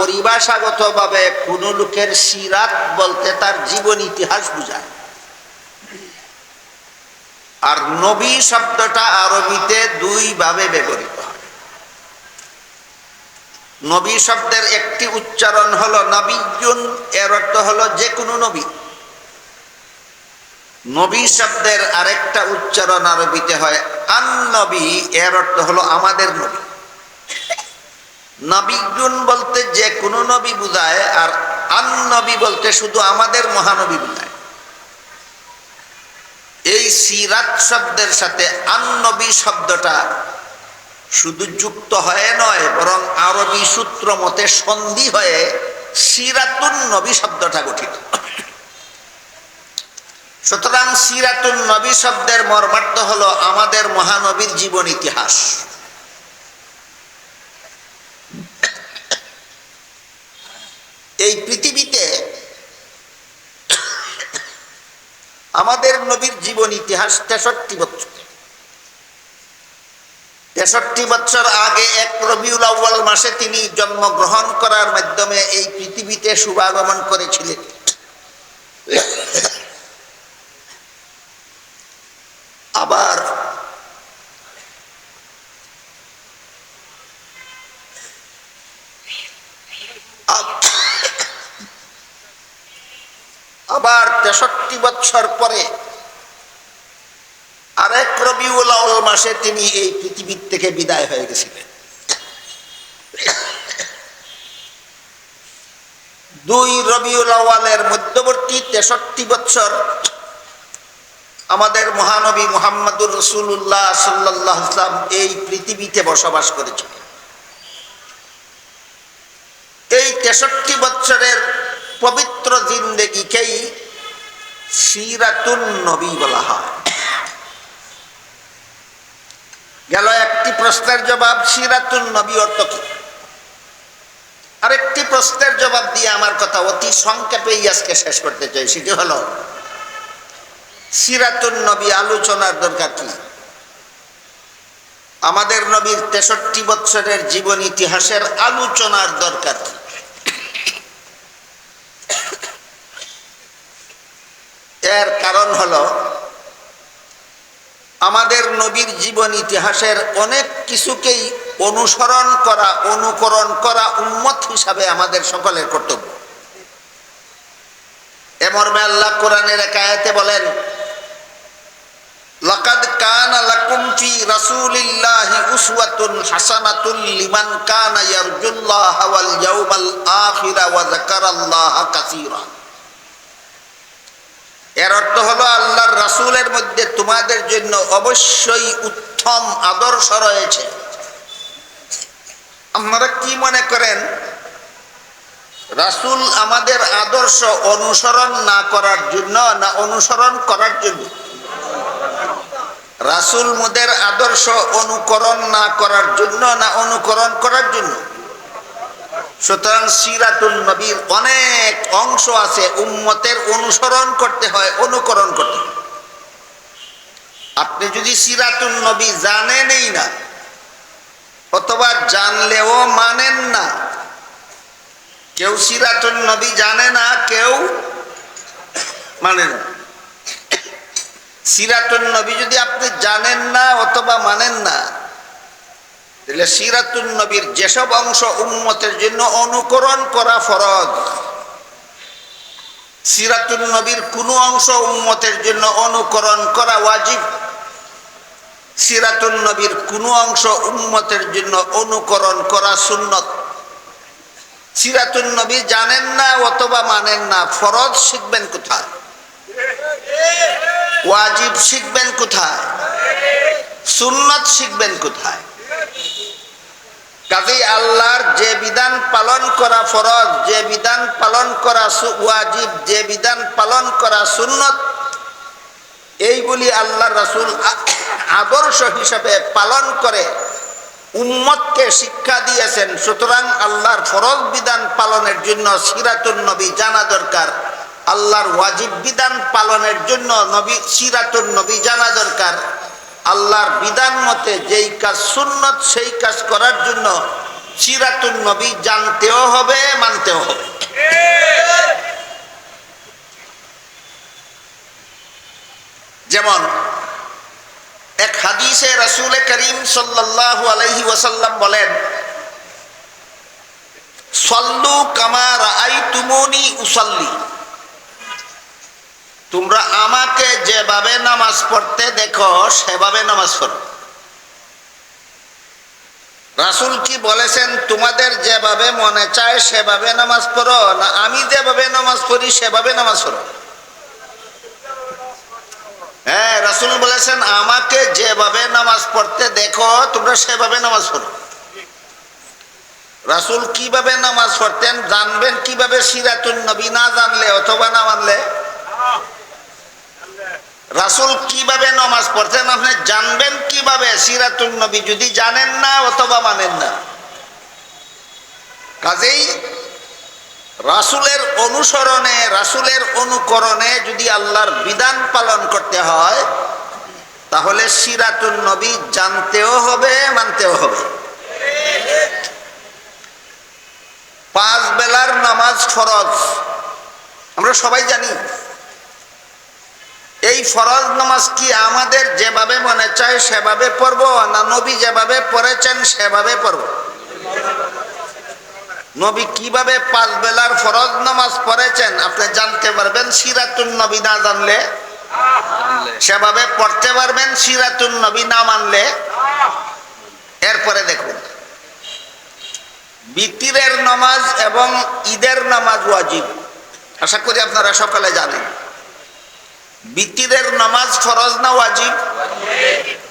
পরিভাষাগতভাবে কোন লোকের সিরাত বলতে তার জীবন ইতিহাস বুঝায়। আর নবী শব্দটা আরবিতে দুই ভাবে ব্যবহৃত হয়। নবী শব্দের একটি উচ্চারণ হলো নবীজুন এর অর্থ হলো যে কোনো নবী। নবী শব্দের আরেকটা উচ্চারণ আরবিতে হয় আন নবী এর অর্থ হলো আমাদের নবী। নবীগুন বলতে যে কোনো নবী বুঝায়, আর আন নবী বলতে শুধু আমাদের মহানবী বুঝায়। এই সিরাত শব্দের সাথে আন নবী শব্দটা শুধু যুক্ত হয়ে নয়, বরং আরবি সূত্র মতে সন্ধি হয়ে সিরাতুন নবী শব্দটা গঠিত। সুতরাং সিরাতুন নবী শব্দের মর্মার্থ হলো আমাদের মহানবীর জীবন ইতিহাস। এই পৃথিবীতে আমাদের নবীর জীবন ইতিহাস তেষট্টি বছর। তেষট্টি বছর আগে এক রবিউল আউ্বাল মাসে তিনি জন্মগ্রহণ করার মাধ্যমে এই পৃথিবীতে শুভাগমন করেছিলেন। আবার আবার তেষট্টি বৎসর পরে আরেক রবিউল আউল মাসে তিনি এই পৃথিবীর থেকে বিদায় হয়ে গেছিলেন। দুই রবিউল আওয়ালের মধ্যবর্তী তেষট্টি বৎসর আমাদের মহানবী মোহাম্মদুর রসুল্লাহ সাল্লাহ ইসলাম এই পৃথিবীতে বসবাস করেছিলেন। এই তেষট্টি বছরের পবিত্র জিন্দেগিকেই সিরাতুন নবী বলা হয়। গেল একটি প্রশ্নের জবাব, সিরাতুন নবী অর্থ কি? আরেকটি প্রশ্নের জবাব দিয়ে আমার কথা অতি সংক্ষেপেই আজকে শেষ করতে চাই সেটি হলো, সিরাতুন নবী আলোচনার দরকার কি? আমাদের নবীর তেষট্টি বৎসরের জীবন ইতিহাসের আলোচনার দরকার কি? এর কারণ হলো, আমাদের নবীর জীবন ইতিহাসের অনেক কিছুকেই অনুসরণ করা, অনুকরণ করা উন্মত হিসাবে আমাদের সকলের কর্তব্য। এমর্মে আল্লাহ কোরআনের এক আয়াতে বলেন, লাকাদ কানা লাকুম ফি রাসূলিল্লাহি উসওয়াতুন হাসানাতুল লিমান কানা ইয়ারজুল্লাহ ওয়াল ইয়াউমাল আখিরা ওয়া যাকারাল্লাহা কাসীরা। এর অর্থ হলো আল্লাহর রাসূলের মধ্যে তোমাদের জন্য অবশ্যই উত্তম আদর্শ রয়েছে। আপনারা কি মনে করেন? রাসূল আমাদের আদর্শ অনুসরণ না করার জন্য না অনুসরণ করার জন্য? রাসুল মোদের আদর্শ অনুকরণ না করার জন্য না অনুকরণ করার জন্য? সুতরাং সিরাতুল নবীর অনেক অংশ আছে উম্মতের অনুসরণ করতে হয়, অনুকরণ করতে হয়। আপনি যদি সিরাতুল নবী জানেনই না, অথবা জানলেও মানেন না, কেউ সিরাতুল নবী জানে না, কেউ মানে না। সিরাতুল নবী যদি আপনি জানেন না অথবা মানেন না তাহলে সিরাতুল নবীর যেসব অংশ উম্মতের জন্য অনুকরণ করা ফরজ সিরাতুল নবীর কোনো অংশ উম্মতের জন্য অনুকরণ করা ওয়াজিব? সিরাতুল নবীর কোনো অংশ উম্মতের জন্য অনুকরণ করা সুন্নত? সিরাতুল নবী জানেন না অথবা মানেন না, ফরজ শিখবেন কোথায়? ওয়াজিব শিখবেন কোথায়? সুন্নত শিখবেন কোথায়? কাজেই আল্লাহর যে বিধান পালন করা ফরজ, যে বিধান পালন করা ওয়াজিব, যে বিধান পালন করা সুন্নত এইগুলি আল্লাহ রাসুল আদর্শ হিসাবে পালন করে, উম্মতকে শিক্ষা দিয়েছেন। সুতরাং আল্লাহর ফরজ বিধান পালনের জন্য সিরাতুল নবী জানা দরকার। আল্লাহর ওয়াজিব বিধান পালনের জন্য নবী সিরাতুল নবী জানা দরকার। আল্লাহর বিধান মতে যেই কাজ সুন্নত, সেই কাজ করার জন্য সিরাতুন নবী জানতেও হবে, মানতেও হবে। যেমন এক হাদিসে রসুল করিম সাল্লাল্লাহু আলাইহি ওয়াসাল্লাম বলেন, সল্লু কামার আই তুমনি উসল্লি। তোমরা আমাকে যেভাবে নামাজ পড়তে দেখো, সেভাবে নামাজ পড়ো। রাসুল কি বলেছেন, তোমাদের যেভাবে মনে চায়, সেভাবে নামাজ পড়ো। না, আমি যেভাবে নামাজ পড়ি, সেভাবে নামাজ পড়ো। হ্যাঁ রাসুল বলেছেন, আমাকে যেভাবে নামাজ পড়তে দেখো, তোমরা সেভাবে নামাজ পড়ো। রাসুল কীভাবে নামাজ পড়তেন, জানবেন কীভাবে সিরাতুন নবী না জানলে, অথবা না মানলে? রাসুল কীভাবে নামাজ পড়তেন আপনি জানবেন কীভাবে? সিরাতুন নবী যদি জানেন না, অথবা মানেন না। কাজেই রাসুলের অনুসরণে, রাসুলের অনুকরণে যদি আল্লাহর বিধান পালন করতে হয়, তাহলে সিরাতুল নবী জানতেও হবে, মানতেও হবে। পাঁচ বেলার নামাজ ফরজ। আমরা সবাই জানি এই ফরজ নামাজ কি আমাদের যেভাবে মনে চায় সেভাবে পড়ব, না নবী যেভাবে পড়েছেন সেভাবে পড়ব? নবী কীভাবে পাঁচ বেলার ফরজ নামাজ পড়েছেন, আপনি জানতে পারবেন, সিরাতুন নবী না জানলে? সেভাবে পড়তে পারবেন, সিরাতুন নবী না মানলে? এরপরে দেখুন। বিতিরের নামাজ এবং ঈদের নামাজ ওয়াজিব। আশা করি আপনারা সকালে জানেন। বিতিরের নামাজ ফরজ না ওয়াজিব?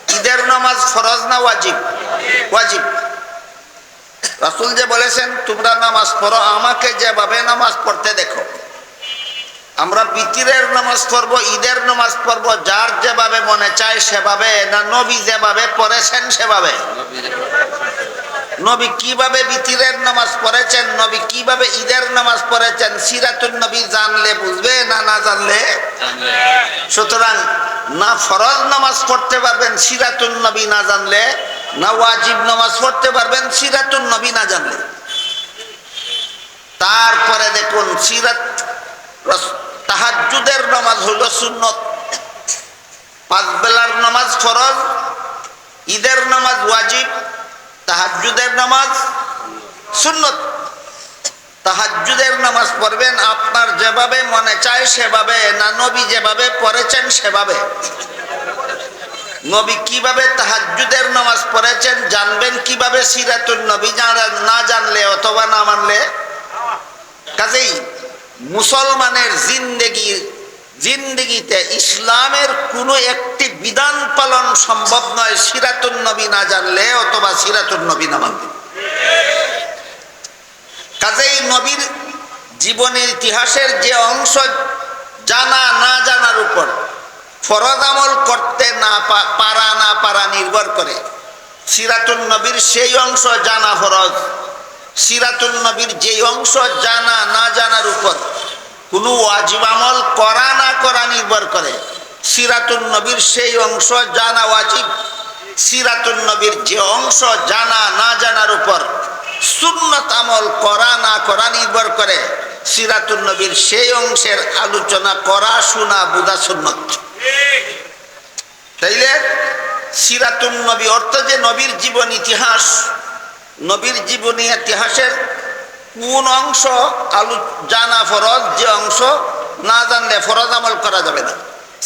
ঈদের নামাজ ফরজ না ওয়াজিব? ওয়াজিব। রাসুল যে বলেছেন, তোমরা নামাজ পড়ো, আমাকে যেভাবে নামাজ পড়তে দেখো। আমরা বিতিরের নামাজ পড়ব, ঈদের নামাজ পড়ব, যার যেভাবে মনে চায় সেভাবে, না নবী যেভাবে পড়েছেন সেভাবে? নবী কীভাবে বিতিরের নামাজ পড়েছেন, নবী কীভাবে ঈদের নামাজ পড়েছেন সিরাতুল নবী জানলে বুঝবে না না জানলে? সুতরাং না ফরজ নামাজ পড়তে পারবেন সিরাতুল নবী না জানলে, না ওয়াজিব নামাজ পড়তে পারবেন সিরাতুল নবী না জানলে। তারপরে দেখুন সিরাত তাহাজুদের নামাজ হলো সুন্নত। পাঁচ বেলার নামাজ ফরজ, ঈদের নামাজ ওয়াজিব তাহাজুদের নামাজ সুন্নত। তাহাজুদের নামাজ পড়বেন, আপনার যেভাবে মনে চায় সেভাবে, না নবী যেভাবে পড়েছেন সেভাবে। নবী কীভাবে তাহাজুদের নামাজ পড়েছেন, জানবেন কীভাবে সিরাতুল নবী না জানলে অথবা না মানলে? কাজেই মুসলমানের জিন্দেগি জিন্দেগিতে ইসলামের কোনো একটি বিধান পালন সম্ভব নয় সিরাতুল নবী না জানলে, অথবা সিরাতুল নবী না মানলে। কাজেই নবীর জীবনের ইতিহাসের যে অংশ জানা, না জানার উপর ফরজ আমল করতে না পারা না পারা নির্ভর করে। সিরাতুল নবীর সেই অংশ জানা ফরজ। সিরাতুল নবীর যে অংশ জানা, না জানার উপর কোনো ওয়াজিব আমল করা না করা নির্ভর করে। সিরাতুল নবীর সেই অংশ জানা ওয়াজিব। সিরাতুল নবীর যে অংশ জানা না জানার উপর সুন্নত আমল করা না করা নির্ভর করে। সিরাতুল নবীর সেই অংশের আলোচনা করা, শোনা, বুঝা সুন্নত। তাইলে সিরাতুল নবী অর্থ যে নবীর জীবন ইতিহাস। নবীর জীবনী ইতিহাসের কোন অংশ আলু জানা ফরজ, যে অংশ না জানলে ফরজ আমল করা যাবে না।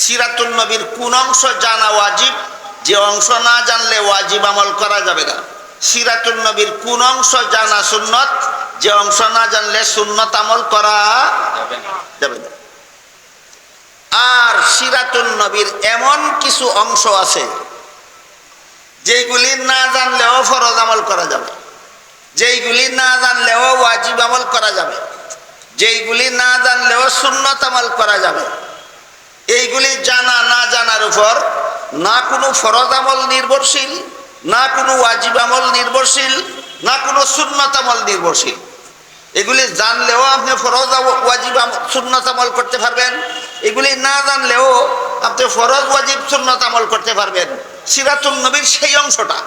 সিরাতুল নবীর কোন অংশ জানা ওয়াজিব, যে অংশ না জানলে ওয়াজিব আমল করা যাবে না। সিরাতুল নবীর কোন অংশ জানা সুন্নত, যে অংশ না জানলে সুন্নত আমল করা যাবে না। আর সিরাতুল নবীর এমন কিছু অংশ আছে, যেগুলি না জানলেও ফরজ আমল করা যাবে যেইগুলি না জানলেও ওয়াজিব আমল করা যাবে, যেইগুলি না জানলেও সুন্নত আমল করা যাবে, এইগুলি জানা না জানার উপর না কোনো ফরজ আমল নির্ভরশীল, না কোনো ওয়াজিব আমল নির্ভরশীল, না কোনো সুন্নত আমল নির্ভরশীল। এগুলি জানলেও আপনি ফরজ ওয়াজিব সুন্নত আমল করতে পারবেন। এগুলি না জানলেও আপনি ফরজ, ওয়াজিব, সুন্নত আমল করতে পারবেন। সিরাতুল নবীর সেই অংশটা।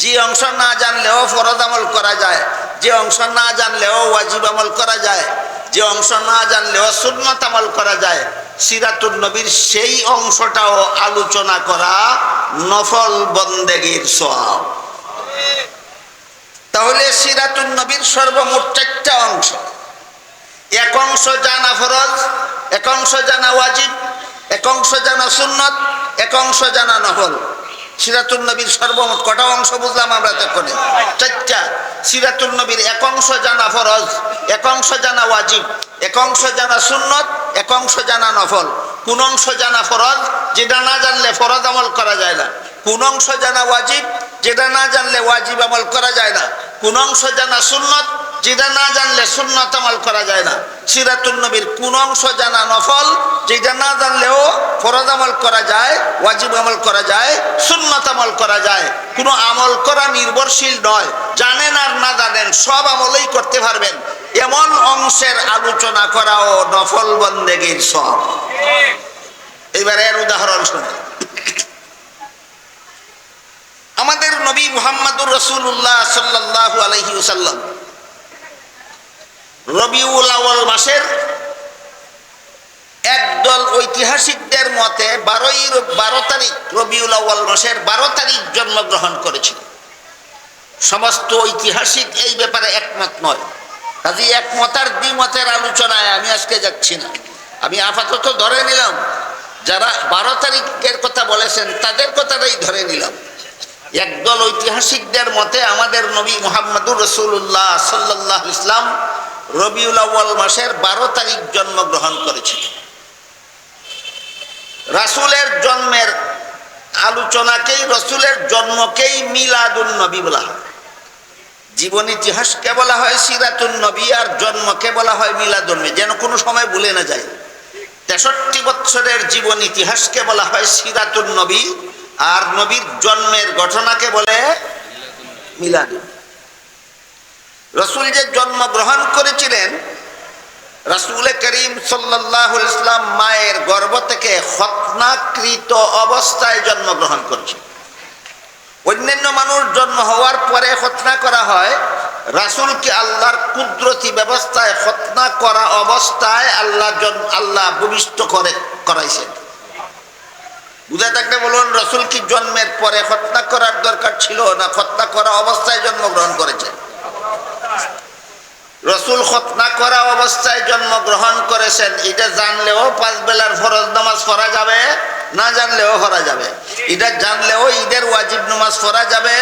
যে অংশ না জানলেও ফরজ আমল করা যায়, যে অংশ না জানলেও ওয়াজিব আমল করা যায়, যে অংশ না জানলেও সুন্নত আমল করা যায় সিরাতুল নবীর সেই অংশটাও আলোচনা করা নফল বন্দেগীর সব তাহলে সিরাতুল নবীর সর্বমোট চারটা অংশ। এক অংশ জানা ফরজ, এক অংশ জানা ওয়াজিব, এক অংশ জানা সুন্নত, এক অংশ জানা নফল। সিরাতুল নবীর সর্বমোট কটা অংশ বুঝলাম আমরা তখনই চারটা। সিরাতুল নবীর এক অংশ জানা ফরজ, এক অংশ জানা ওয়াজিব, এক অংশ জানা সুন্নত, এক অংশ জানা নফল। কোন অংশ জানা ফরজ, যেটা না জানলে ফরজ আমল করা যায় না। কোন অংশ জানা ওয়াজিব, যেটা না জানলে ওয়াজিব আমল করা যায় না। কোন অংশ জানা সুন্নত যেটা না জানলে সুন্নত আমল করা যায় না। সিরাতুল নবীর কোন অংশ জানা নফল, যেটা না জানলেও ফরজ আমল করা যায়, ওয়াজিব আমল করা যায়, সুন্নত আমল করা যায়। কোনো আমল করা নির্ভরশীল নয়। জানেন আর না জানেন সব আমলেই করতে পারবেন। এমন অংশের আলোচনা করাও নফল বন্দেগীর সব। এবার এর উদাহরণ শুনে। আমাদের নবী মোহাম্মদুর রসুল্লাহ সাল্লাহ আলহি সাল্লাম রবিউল আওয়াল মাসের একদল ঐতিহাসিকদের মতে বারোই বারো তারিখ, রবিউল আওয়াল মাসের বারো তারিখ জন্মগ্রহণ করেছিল। সমস্ত ঐতিহাসিক এই ব্যাপারে একমত নয়। কাজে একমত আর দ্বিমতের আলোচনায় আমি আজকে যাচ্ছি না। আমি আপাতত ধরে নিলাম, যারা বারো তারিখের কথা বলেছেন, তাদের কথাটাই ধরে নিলাম। একদল ঐতিহাসিকদের মতে আমাদের নবী মোহাম্মদুর রসুল্লাহ সাল্লাহ ইসলাম রবিউল আউ্য়াল মাসের বারো তারিখ জন্মগ্রহণ করেছিল। রাসুলের জন্মের আলোচনাকেই, রসুলের জন্মকেই মিলাদুল নবী বলা হয়। জীবন ইতিহাসকে বলা হয় সিরাতুল নবী, আর জন্মকে বলা হয় মিলাদুল নবী। যেন কোনো সময় ভুলে না যায় তেষট্টি বৎসরের জীবন ইতিহাসকে বলা হয় সিরাতুল নবী, আর নবীর জন্মের ঘটনাকে বলে মিলাদ রসুল যে জন্মগ্রহণ করেছিলেন, রসুল করিম সাল্লাহ ইসলাম মায়ের গর্ভ থেকে হতনাকৃত অবস্থায় জন্মগ্রহণ করেছেন। অন্যান্য মানুষ জন্ম হওয়ার পরে হতনা করা হয়, রাসুলকে আল্লাহর কুদরতি ব্যবস্থায় হতনা করা অবস্থায় আল্লাহ আল্লাহ ভূমিষ্ঠ করে, করাইছেন। বুঝে থাকলে বলুন, রসুল কি জন্মের পরে হত্যা করার দরকার ছিল না? হত্যা করা অবস্থায় জন্মগ্রহণ করেছে রসুল খতনা করা অবস্থায় জন্মগ্রহণ করেছেন। এটা জানলেও পাঁচ বেলার ফরজ নামাজ পড়া যাবে, না জানলেও পড়া যাবে। এটা জানলেও ঈদের ওয়াজিব নামাজ পড়া যাবে,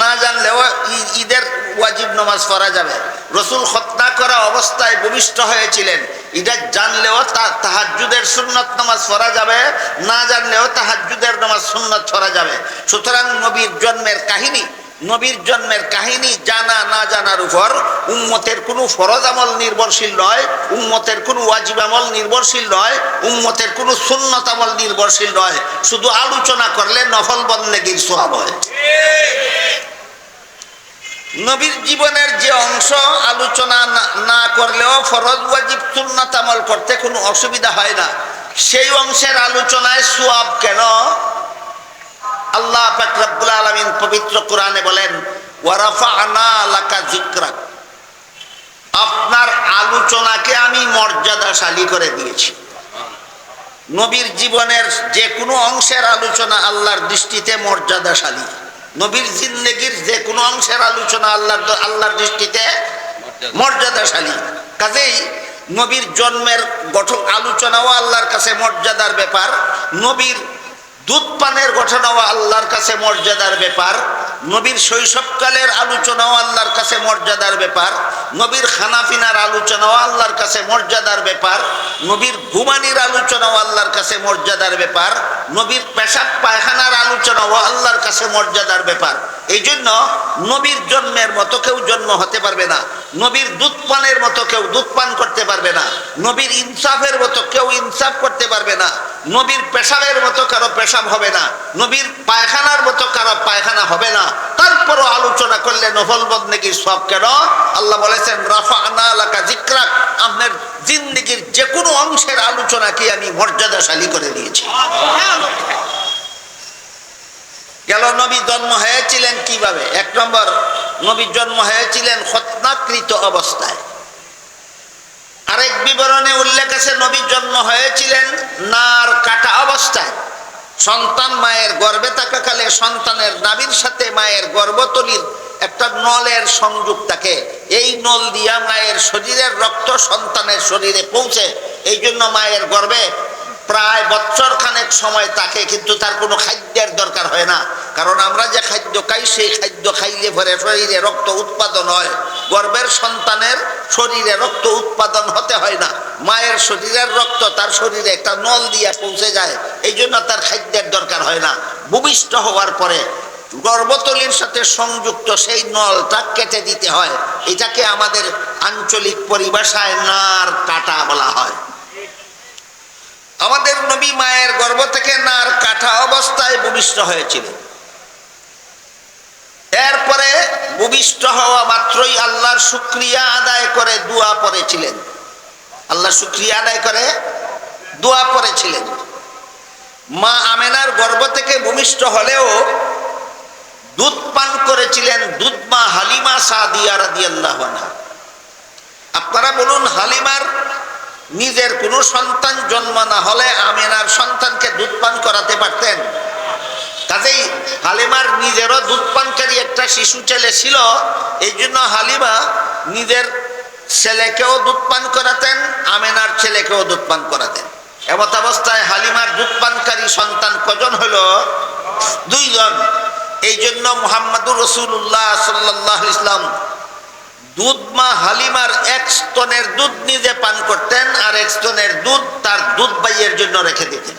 না জানলেও ঈদের ওয়াজিব নামাজ পড়া যাবে। রসুল খতনা করা অবস্থায় ভূমিষ্ঠ হয়েছিলেন। এটা জানলেও তাহাজুদের সুন্নত নামাজ পড়া যাবে, না জানলেও তাহাজুদের নামাজ সুন্নত পড়া যাবে। সুতরাং নবীর জন্মের কাহিনী নবীর জন্মের কাহিনী জানা, না জানার উপর উম্মতের কোনো ফরজ আমল নির্ভরশীল নয়, উম্মতের কোনো ওয়াজিব আমল নির্ভরশীল নয়, উম্মতের কোনো সুন্নত আমল নির্ভরশীল নয়। শুধু আলোচনা করলে নফল বন্দেগীর সোহাব হয়। নবীর জীবনের যে অংশ আলোচনা না করলেও ফরজ, ওয়াজিব, সুন্নত আমল করতে কোনো অসুবিধা হয় না। সেই অংশের আলোচনায় সোয়াব কেন? আল্লাহ ফাকরাবুল আলমিন পবিত্র কোরআনে বলেন আপনার আলোচনাকে আমি মর্যাদাশালী করে দিয়েছি। নবীর জীবনের যে কোনো অংশের আলোচনা আল্লাহর দৃষ্টিতে মর্যাদাশালী। নবীর জিন্দগির যে কোনো অংশের আলোচনা আল্লাহর আল্লাহর দৃষ্টিতে মর্যাদাশালী। কাজেই নবীর জন্মের গঠন আলোচনাও আল্লাহর কাছে মর্যাদার ব্যাপার। নবীর দুধ পানের ঘটনাও আল্লাহর কাছে মর্যাদার ব্যাপার। নবীর শৈশবকালের আলোচনাও আল্লাহর কাছে মর্যাদার ব্যাপার। নবীর খানাপিনার আলোচনাও আল্লাহর কাছে মর্যাদার ব্যাপার। নবীর ঘুমানির আলোচনাও আল্লাহর কাছে মর্যাদার ব্যাপার। নবীর পেশাব পায়খানার আলোচনাও আল্লাহর কাছে মর্যাদার ব্যাপার। এই জন্য নবীর জন্মের মতো কেউ জন্ম হতে পারবে না। নবীর দুধ পানের মতো কেউ দুধ পান করতে পারবে না। নবীর ইনসাফের মতো কেউ ইনসাফ করতে পারবে না। নবীর পেশাবের মতো কারও পেশাব হবে না। নবীর পায়খানার মতো কারও পায়খানা হবে না। তারপরও আলোচনা করলে নফল বদনেগির সব কেন? আল্লাহ বলেছেন রাফা আনা জিক্রাক আপনার জিন্দিগির যে কোনো অংশের আলোচনাকে আমি মর্যাদাশালী করে দিয়েছি। গেল নবী জন্ম হয়েছিলেন কীভাবে? এক নম্বর, নবী জন্ম হয়েছিলেন খতনাকৃত অবস্থায়। আরেক বিবরণে উল্লেখ আছে, নবী জন্ম হয়েছিলেন নার কাটা অবস্থায়। সন্তান মায়ের গর্ভে থাকাকালে সন্তানের নাবির সাথে মায়ের গর্ভতলির একটা নলের সংযোগ থাকে। এই নল দিয়া মায়ের শরীরের রক্ত সন্তানের শরীরে পৌঁছে। এই জন্য মায়ের গর্ভে প্রায় বছর খানেক সময় তাকে কিন্তু তার কোনো খাদ্যের দরকার হয় না। কারণ আমরা যে খাদ্য খাই, সেই খাদ্য খাইলে ভরে শরীরে রক্ত উৎপাদন হয়। গর্ভের সন্তানের শরীরে রক্ত উৎপাদন হতে হয় না। মায়ের শরীরের রক্ত তার শরীরে একটা নল দিয়ে পৌঁছে যায়, এই জন্য তার খাদ্যের দরকার হয় না। ভূমিষ্ঠ হওয়ার পরে গর্ভতলির সাথে সংযুক্ত সেই নলটা কেটে দিতে হয়। এটাকে আমাদের আঞ্চলিক পরিভাষায় নার কাটা বলা হয়। আমাদের নবী মায়ের গর্ভ থেকে নার কাঠা অবস্থায় ভূমিষ্ঠ হয়েছিলেন। এরপরে ভূমিষ্ঠ হওয়া মাত্রই আল্লাহর শুক্রিয়া আদায় করে দোয়া পড়েছিলেন। আল্লাহ শুক্রিয়া আদায় করে দোয়া পড়েছিলেন। মা আমেনার গর্ভ থেকে ভূমিষ্ঠ হলেও দুধ পান করেছিলেন দুধ মা হালিমা সাদিয়া আপনারা বলুন, হালিমার নিজের কোনো সন্তান জন্ম না হলে আমেনার সন্তানকে দুধ পান করাতে পারতেন? কাজেই হালিমার নিজেরও দুধ পানকারী একটা শিশু ছেলে ছিল, এই জন্য হালিমা নিজের ছেলেকেও দুধ পান করাতেন, আমেনার ছেলেকেও দুধ পান করাতেন। এমত অবস্থায় হালিমার দুধ পানকারী সন্তান কজন হল? দুইজন। এই জন্য মোহাম্মদুর রসুল্লাহ সাল্লাহ ইসলাম দুধ মা হালিমার এক স্তনের দুধ নিজে পান করতেন, আর এক স্তনের দুধ তার দুধ বাইয়ের জন্য রেখে দিতেন।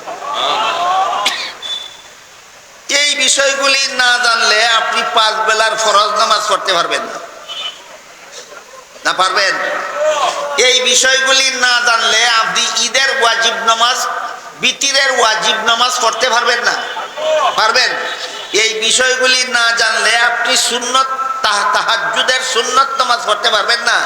এই বিষয়গুলি না জানলে আপনি পাঁচ বেলার ফরজ নামাজ করতে পারবেন না। না পারবেন? এই বিষয়গুলি না জানলে আপনি ঈদের ওয়াজিব নামাজ, বিতিরের ওয়াজিব নামাজ পড়তে পারবেন না। পারবেন? এই বিষয়গুলি না জানলে আপনি সুন্নত তাহাজুদের সুন্নত নামাজ পড়তে পারবেন না।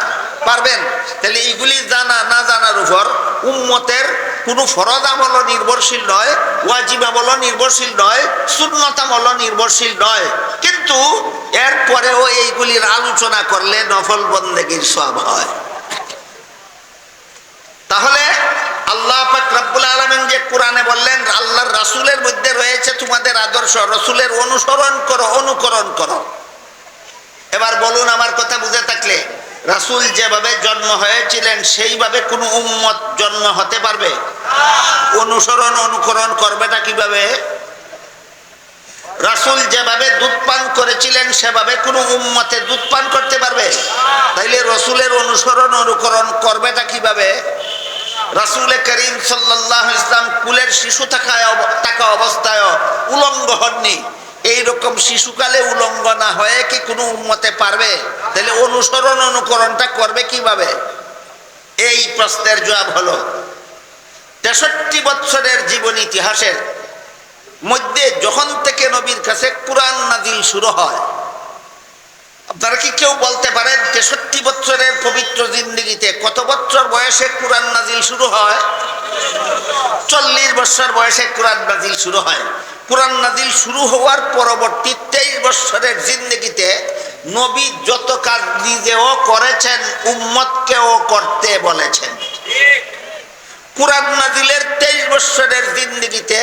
পারবেন? তাহলে এইগুলি জানা, না জানার উপর উম্মতের কোনো ফরজ নির্ভরশীল নয়, ওয়াজিব আমল নির্ভরশীল নয় শূন্যত আমল নির্ভরশীল নয়। কিন্তু এরপরেও এইগুলির আলোচনা করলে নফল বন্দেগীর সব হয় তাহলে আল্লাহ পাক রব্বুল আলমিন যে কোরআনে বললেন, আল্লাহর রাসুলের মধ্যে রয়েছে তোমাদের আদর্শ, রসুলের অনুসরণ করো, অনুকরণ করো। এবার বলুন আমার কথা বুঝে থাকলে, রাসুল যেভাবে জন্ম হয়েছিলেন, সেইভাবে কোনো উম্মত জন্ম হতে পারবে? অনুসরণ, অনুকরণ করবেটা কীভাবে? রাসুল যেভাবে দুধ পান করেছিলেন, সেভাবে কোনো উম্মতে দুধ পান করতে পারবে? তাইলে রসুলের অনুসরণ, অনুকরণ করবেটা কীভাবে? রাসুল করিম সাল্লাহ ইসলাম কুলের শিশু থাকায় থাকা অবস্থায় উলঙ্গ হননি। এইরকম শিশুকালে উলঙ্গ না হয়ে কি কোনো উন্মতে পারবে? তাহলে অনুসরণ অনুকরণটা করবে কীভাবে? এই প্রশ্নের জবাব হলো, তেষট্টি বৎসরের জীবন ইতিহাসের মধ্যে যখন থেকে নবীর কাছে কোরআন নাজিল শুরু হয় আপনারা কি কেউ বলতে পারেন তেষট্টি বছরের পবিত্র জিন্দিগিতে কত বছর বয়সে কোরআন নাজিল শুরু হয়? চল্লিশ বছর বয়সে কোরআন নাজিল শুরু হয়। কোরআন নাজিল শুরু হওয়ার পরবর্তী তেইশ বছরের জিন্দগিতে নবী যত কাজ নিজেও করেছেন, উম্মতকেও করতে বলেছেন। কোরআন নাজিলের তেইশ বছরের জিন্দগিতে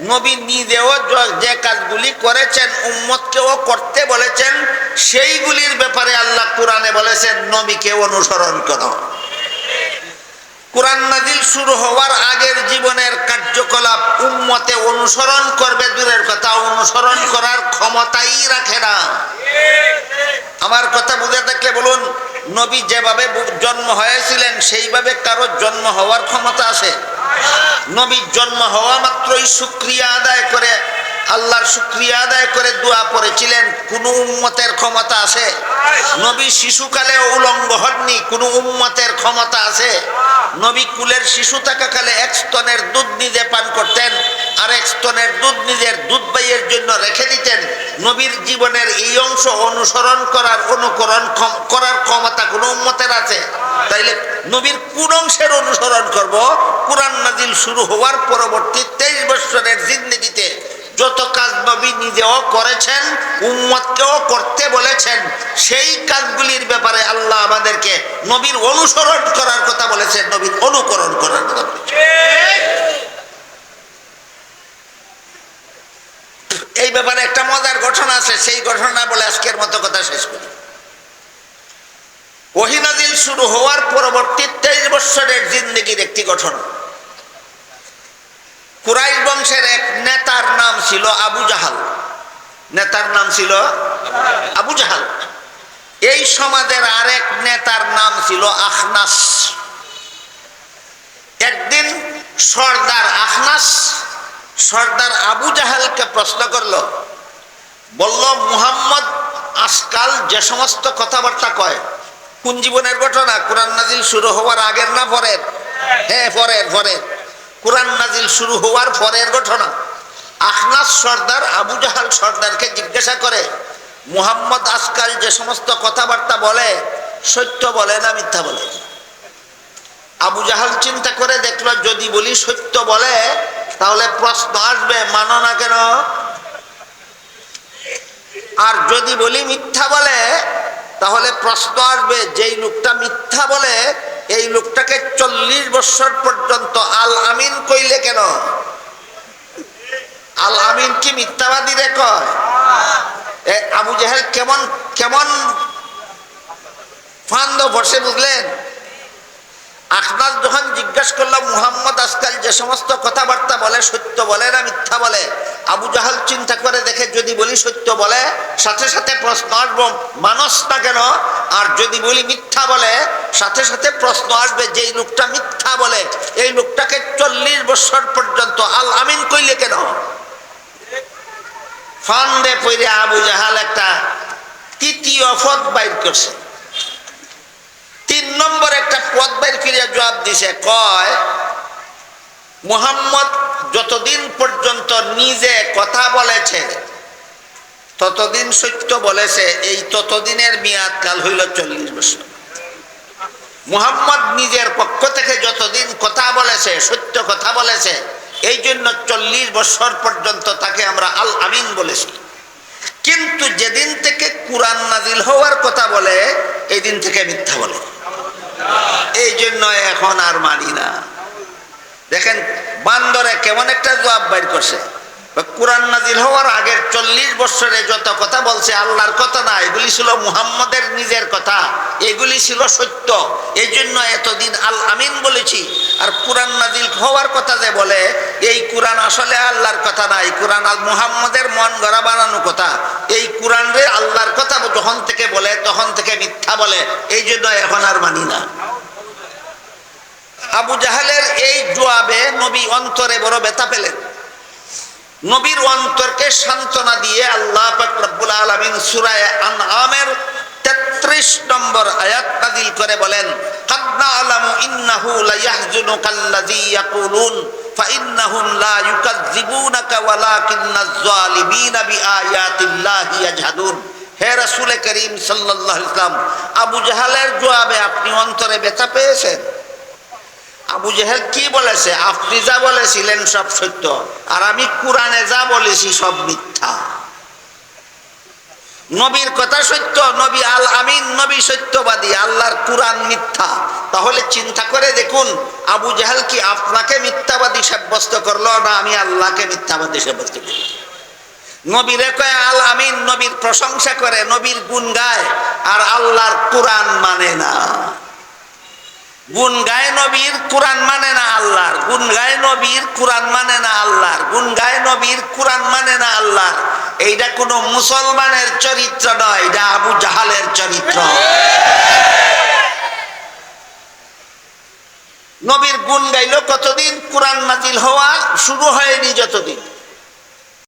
নবী নিজেও যে কাজগুলি করেছেন, উম্মতকেও করতে বলেছেন, সেইগুলির ব্যাপারে আল্লাহ কোরআনে বলেছেন, নবীকে অনুসরণ করো। কোরআন নাজিল শুরু হওয়ার আগের জীবনের কার্যকলাপ উম্মতে অনুসরণ করবে, দূরের কথা, অনুসরণ করার ক্ষমতাই রাখে না। আমার কথা বুঝে থাকলে বলুন, নবী যেভাবে জন্ম হয়েছিলেন, সেইভাবে কারও জন্ম হওয়ার ক্ষমতা আছে নবীর জন্ম হওয়া মাত্রই সুক্রিয়া আদায় করে, আল্লাহর শুক্রিয়া আদায় করে দোয়া পড়েছিলেন, কোন উম্মতের ক্ষমতা আছে? নবী শিশুকালে উলঙ্গ হননি, কোন উম্মতের ক্ষমতা আছে? নবী কুলের শিশু থাকাকালে এক স্তনের দুধ নিজে পান করতেন আর এক স্তনের দুধ নিজের দুধ বাইয়ের জন্য রেখে দিতেন। নবীর জীবনের এই অংশ অনুসরণ করার অনুকরণ করার ক্ষমতা কোন উম্মতের আছে? তাইলে নবীর কোন অংশের অনুসরণ করব? শুরু হওয়ার পরবর্তী তেইশ বছরের জিন্দগিতে যত কাজ নবী নিজেও করেছেন, উম্মতকেও করতে বলেছেন, সেই কাজগুলির ব্যাপারে আল্লাহ আমাদেরকে নবীর অনুসরণ করার কথা বলেছেন, নবীর অনুকরণ করার কথা এই ব্যাপারে একটা মজার ঘটনা আছে, সেই ঘটনা বলে আজকের মতো কথা শেষ করি। ওহিনাদিল শুরু হওয়ার পরবর্তী তেইশ বৎসরের জিন্দগির একটি ঘটনা। কুরাইশ বংশের এক নেতার নাম ছিল আবু জাহাল। নেতার নাম ছিল আবু জাহাল। এই সমাজের আরেক নেতার নাম ছিল আখনাস। একদিন সর্দার আখনাস সর্দার আবু জাহালকে প্রশ্ন করল, বলল, মুহাম্মদ, আজকাল যে সমস্ত কথাবার্তা কয়, কোন জীবনের ঘটনা? কোরআন নাজিল শুরু হওয়ার আগের না পরের? হ্যাঁ পরের পরের। কোরআন নাজিল শুরু হওয়ার পরের ঘটনা। আখনাস সর্দার, আবু জাহাল সর্দারকে জিজ্ঞাসা করে, মুহাম্মদ আজকাল যে সমস্ত কথাবার্তা বলে, সত্য বলে না মিথ্যা বলে? আবু জাহাল চিন্তা করে দেখল, যদি বলি সত্য বলে, তাহলে প্রশ্ন আসবে, মানো না কেন? আর যদি বলি মিথ্যা বলে, তাহলে প্রশ্ন আসবে, যেই লোকটা মিথ্যা বলে এই লোকটাকে চল্লিশ বছর পর্যন্ত আল আমিন কইলে কেন? আল আমিন কি মিথ্যাবাদী কয়? আবু জাহেল কেমন কেমন ফান্দ বসে বুঝলেন? আখনাস যখন জিজ্ঞাসা করলাম, মুহাম্মদ আজকাল যে সমস্ত কথাবার্তা বলে, সত্য বলে না মিথ্যা বলে? আবু জাহাল চিন্তা করে দেখে, যদি বলি সত্য বলে, সাথে সাথে প্রশ্ন আসব মানুষ না কেন? আর যদি বলি মিথ্যা বলে, সাথে সাথে প্রশ্ন আসবে যে এই লোকটা মিথ্যা বলে, এই লোকটাকে চল্লিশ বছর পর্যন্ত আল আমিন কইলে কেন? ফান্ডে পইরে আবু জাহাল একটা তৃতীয় পদ বাইর করছে। তিন নম্বর একটা পদ বাইর ফিরে জবাব দিছে, কয়, মুহাম্মদ যতদিন পর্যন্ত নিজে কথা বলেছে, ততদিন সত্য বলেছে, এই ততদিনের মেয়াদ কাল হইল চল্লিশ বছর। মুহাম্মদ নিজের পক্ষ থেকে যতদিন কথা বলেছে, সত্য কথা বলেছে, এই জন্য চল্লিশ বছর পর্যন্ত তাকে আমরা আল আমিন বলেছি। কিন্তু যেদিন থেকে কোরআন নাজিল হওয়ার কথা বলে এই দিন থেকে মিথ্যা বলে। এই জন্য এখন আর মানি না। দেখেন, বান্দরে কেমন একটা জবাব বাইর করছে। কোরআন নাজিল হওয়ার আগের চল্লিশ বছরে যত কথা বলছে, আল্লাহর কথা না, এগুলি ছিল মুহাম্মদের নিজের কথা। এগুলি ছিল সত্য। এই জন্য এতদিন আল আমিন বলেছি। আর কোরআন নাজিল হওয়ার কথা যে বলে, এই কোরআন আসলে কথা না এই কোরআন আল মুহাম্মদের মন গড়া বানানো কথা। এই কোরআন রে আল্লাহর কথা যখন থেকে বলে, তখন থেকে মিথ্যা বলে, এই জন্য এখন আর মানি না। আবু জাহালের এই জোয়াবে নবী অন্তরে বড় ব্যথা পেলেন। নবীর অন্তরকে সান্ত্বনা দিয়ে আল্লাহ রব্বুল আলামিন সূরা আনআমের 33 নম্বর আয়াত নাযিল করে বলেন, কাদ না'লামু ইন্নাহু লা ইয়াহজুনুকাল্লাযী ইয়াকুলুন لا يكذبونك ولكن الظالمين بآيات الله ইয়াজহাদুন হে রসুল করিম সাল্লাল্লাহু আলাইহি ওয়াসাল্লাম আবু জাহালের জবাবে আপনি অন্তরে ব্যথা পেয়েছেন আবু জেহেল কি বলেছে আপনি যা বলেছিলেন সব সত্য আর আমি কোরআনে যা বলেছি সব মিথ্যা নবীর কথা সত্য, নবী আল আমিন, নবী সত্যবাদী, আল্লাহর কোরআন মিথ্যা। তাহলে চিন্তা করে দেখুন, আবু জাহাল কি আপনাকে মিথ্যাবাদী সাব্যস্ত করল না আমি আল্লাহকে মিথ্যাবাদী সাব্যস্ত করি নবীরে কয় আল আমিন, নবীর প্রশংসা করে, নবীর গুণ গায়, আর আল্লাহর কোরআন মানে না। গুন গায় নবীর, কোরআন মানে না আল্লাহর। গুন গায় নবীর, কোরআন মানে না আল্লাহর। গুন গায় নবীর, কোরআন মানে না আল্লাহর। এইটা কোনো মুসলমানের চরিত্র নয় এটা আবু জাহালের চরিত্র। নবীর গুণ গাইল কতদিন? কোরআন নাজিল হওয়া শুরু হয়নি যতদিন।